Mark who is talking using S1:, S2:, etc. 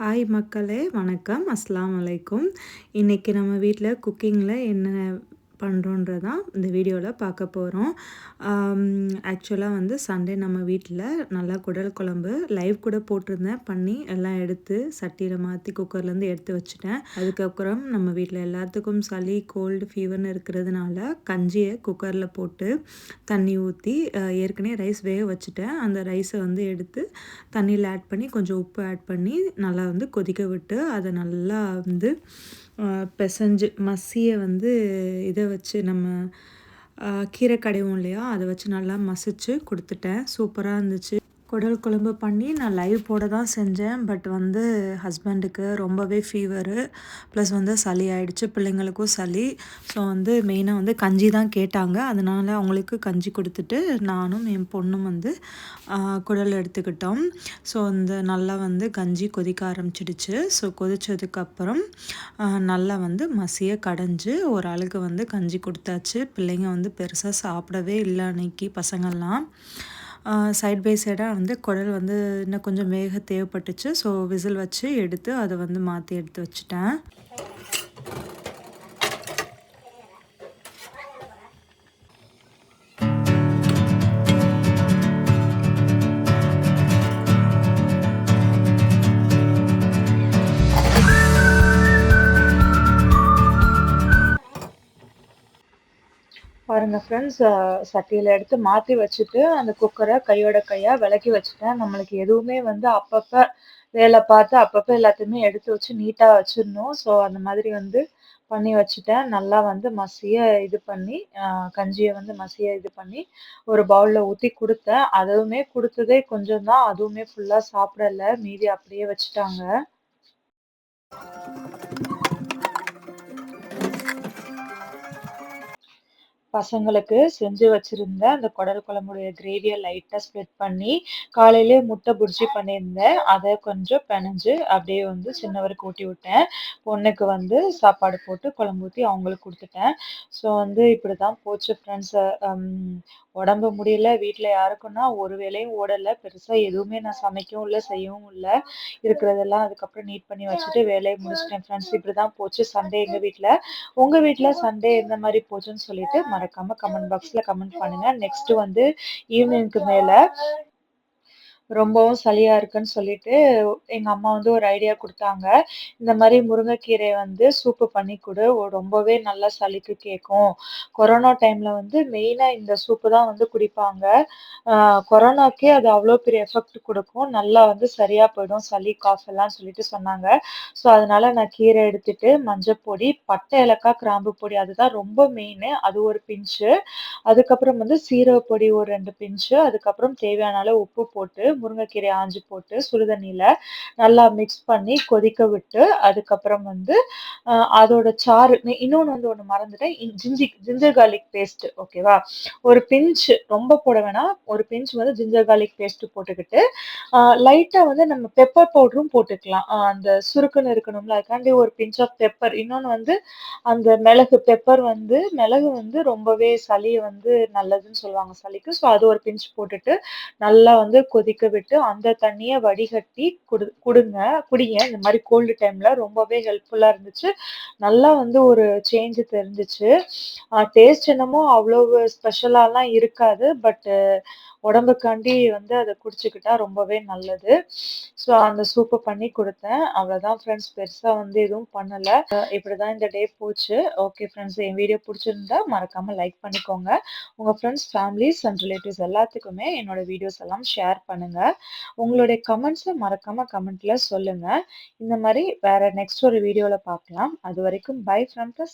S1: Hi மக்களே வணக்கம். அஸ்லாம் வலைக்கும் இன்றைக்கி நம்ம வீட்டில் குக்கிங்கில் என்ன பண்ணுறோன்றதான் இந்த வீடியோவில் பார்க்க போகிறோம் ஆக்சுவலாக வந்து சண்டே நம்ம வீட்டில் நல்லா குடல் குழம்பு லைவ் கூட போட்டிருந்தேன். பண்ணி எல்லாம் எடுத்து சட்டியில் மாற்றி குக்கர்லேருந்து எடுத்து வச்சுட்டேன். அதுக்கப்புறம் நம்ம வீட்டில் எல்லாத்துக்கும் சளி கோல்டு ஃபீவர்னு இருக்கிறதுனால கஞ்சியை குக்கரில் போட்டு தண்ணி ஊற்றி ஏற்கனவே ரைஸ் வேக வச்சுட்டேன். அந்த ரைஸை வந்து எடுத்து தண்ணியில் ஆட் பண்ணி கொஞ்சம் உப்பு ஆட் பண்ணி நல்லா வந்து கொதிக்க விட்டு அதை நல்லா வந்து பிசைஞ்சு மசியை வந்து இதை வச்சு நம்ம கீரை கடைவோம் இல்லையா அதை வச்சு நல்லா மசிச்சு கொடுத்துட்டேன். சூப்பராக இருந்துச்சு. குடல் குழம்பு பண்ணி நான் லைவ் போட தான் செஞ்சேன். பட் வந்து ஹஸ்பண்டுக்கு ரொம்பவே ஃபீவரு ப்ளஸ் வந்து சளி ஆகிடுச்சு பிள்ளைங்களுக்கும் சளி. ஸோ வந்து மெயினாக வந்து கஞ்சி தான் கேட்டாங்க. அதனால் அவங்களுக்கு கஞ்சி கொடுத்துட்டு நானும் என் பொண்ணும் வந்து குடல் எடுத்துக்கிட்டோம். ஸோ இந்த நல்லா வந்து கஞ்சி கொதிக்க ஆரம்பிச்சிடுச்சு. ஸோ கொதித்ததுக்கப்புறம் நல்லா வந்து மசிய கடைஞ்சி ஒரு ஆளுக்கு வந்து கஞ்சி கொடுத்தாச்சு. பிள்ளைங்க வந்து பெருசாக சாப்பிடவே இல்லை அன்னைக்கு பசங்கள்லாம். சைட் பை சைடாக வந்து குடல் வந்து இன்னும் கொஞ்சம் வேக தேவைப்பட்டுச்சு. ஸோ விசில் வச்சு எடுத்து அதை வந்து மாற்றி எடுத்து வச்சுட்டேன். பாருங்கள் ஃப்ரெண்ட்ஸ் சட்டியில் எடுத்து மாற்றி வச்சுட்டு அந்த குக்கரை கையோட கையாக விளக்கி வச்சுட்டேன். நம்மளுக்கு எதுவுமே வந்து அப்பப்போ வேலை பார்த்து அப்பப்போ எல்லாத்தையுமே எடுத்து வச்சு நீட்டாக வச்சிடணும். ஸோ அந்த மாதிரி வந்து பண்ணி வச்சுட்டேன். நல்லா வந்து மசிய இது பண்ணி கஞ்சியை வந்து மசிய இது பண்ணி ஒரு பவுலில் ஊற்றி கொடுத்தேன். அதுவுமே கொடுத்ததே கொஞ்சம் தான். அதுவுமே ஃபுல்லாக சாப்பிடல. மீதி அப்படியே வச்சுட்டாங்க. பசங்களுக்கு செஞ்சு வச்சிருந்த அந்த குடல் குழம்புடைய கிரேவியை லைட்டாக ஸ்ப்ரெட் பண்ணி காலையிலே முட்டை புரிஜி பண்ணியிருந்தேன் அதை கொஞ்சம் பிணைஞ்சு அப்படியே வந்து சின்னவருக்கு ஊட்டி விட்டேன். பொண்ணுக்கு வந்து சாப்பாடு போட்டு குழம்பு ஊற்றி அவங்களுக்கு கொடுத்துட்டேன். ஸோ வந்து இப்படி தான் போச்சு ஃப்ரெண்ட்ஸ் உடம்பு முடியல வீட்டில் யாருக்குன்னா ஒரு வேலையும் ஓடலை பெருசாக எதுவுமே நான் சமைக்கவும் இல்லை செய்யவும் இல்லை. இருக்கிறதெல்லாம் அதுக்கப்புறம் நீட் பண்ணி வச்சுட்டு வேலையை முடிச்சிட்டேன் ஃப்ரெண்ட்ஸ் இப்படி தான் போச்சு சண்டே எங்கள் வீட்டில் உங்கள் வீட்டில் சண்டே எந்த மாதிரி போச்சுன்னு சொல்லிட்டு மறக்காமல் கமெண்ட் பாக்ஸில் கமெண்ட் பண்ணுங்கள் நெக்ஸ்ட் வந்து ஈவினிங்க்கு மேலே ரொம்பவும் சளியாக இருக்குன்னு சொல்லிட்டு எங்கள் அம்மா வந்து ஒரு ஐடியா கொடுத்தாங்க இந்த மாதிரி முருங்கைக்கீரை வந்து சூப்பு பண்ணி கொடு ரொம்பவே நல்லா சளிக்கு கேட்கும். கொரோனா டைமில் வந்து மெயினாக இந்த சூப்பு தான் வந்து குடிப்பாங்க. கொரோனாக்கே அது அவ்வளோ பெரிய எஃபெக்ட் கொடுக்கும் நல்லா வந்து சரியாக போயிடும். சளி, காஃப் எல்லாம் சொல்லிட்டு சொன்னாங்க. ஸோ அதனால நான் கீரை எடுத்துட்டு, மஞ்சப்பொடி, பட்டை, இலக்காய் கிராம்பு பொடி அதுதான் ரொம்ப மெயினு. அது ஒரு பிஞ்சு. அதுக்கப்புறம் வந்து சீரக பொடி ஒரு ரெண்டு பிஞ்சு. அதுக்கப்புறம் தேவையான அளவு உப்பு போட்டு முருங்கைக்கீரை ஆஞ்சு போட்டு சுடுதண்ணியில் நல்லா மிக்ஸ் பண்ணி கொதிக்க விட்டு அதுக்கப்புறம் வந்து அதோட சாறு இன்னொன்று வந்து ஒன்று மறந்துட்டேன். ஜிஞ்சி ஜிஞ்சர் கார்லிக் பேஸ்ட் ஓகேவா ஒரு பிஞ்ச் ரொம்ப போட வேணாம். ஒரு பிஞ்ச் வந்து ஜிஞ்சர் கார்லிக் பேஸ்ட் போட்டுக்கிட்டு லைட்டாக வந்து நம்ம பெப்பர் பவுடரும் போட்டுக்கலாம். அந்த சுருக்குன்னு இருக்கணும்ல அதுக்காண்டி ஒரு பிஞ்ச் ஆஃப் பெப்பர் இன்னொன்று வந்து அந்த மிளகு பெப்பர் வந்து மிளகு வந்து ரொம்பவே சளியை வந்து நல்லதுன்னு சொல்லுவாங்க சளிக்கு. ஸோ அது ஒரு பிஞ்ச் போட்டுட்டு நல்லா வந்து கொதிக்க விட்டு அந்த தண்ணியை வடிகட்டி குடு குடுங்க குடிங்க. இந்த மாதிரி கோல்டு டைம்ல ரொம்பவே ஹெல்ப்ஃபுல்லா இருந்துச்சு. நல்லா வந்து ஒரு சேஞ்சு தெரிஞ்சிச்சு. டேஸ்ட் என்னமோ அவ்வளோ ஸ்பெஷலாலாம் இருக்காது பட்டு உடம்புக்காண்டி வந்து அதை குடிச்சுக்கிட்டா ரொம்பவே நல்லது. ஸோ அந்த சூப்பை பண்ணி கொடுத்தேன். அவ்வளோதான் ஃப்ரெண்ட்ஸ் பெருசாக வந்து எதுவும் பண்ணலை. இப்படி தான் இந்த டே போச்சு. ஓகே ஃப்ரெண்ட்ஸ் என் வீடியோ பிடிச்சிருந்தா மறக்காமல் லைக் பண்ணிக்கோங்க. உங்கள் ஃப்ரெண்ட்ஸ் ஃபேமிலிஸ் அண்ட் ரிலேட்டிவ்ஸ் எல்லாத்துக்குமே என்னோட வீடியோஸ் எல்லாம் ஷேர் பண்ணுங்கள் உங்களுடைய கமெண்ட்ஸை மறக்காமல் கமெண்ட்டில் சொல்லுங்கள் இந்த மாதிரி வேறு நெக்ஸ்ட் ஒரு வீடியோவில் பார்க்கலாம். அது வரைக்கும் பை ஃப்ரம் த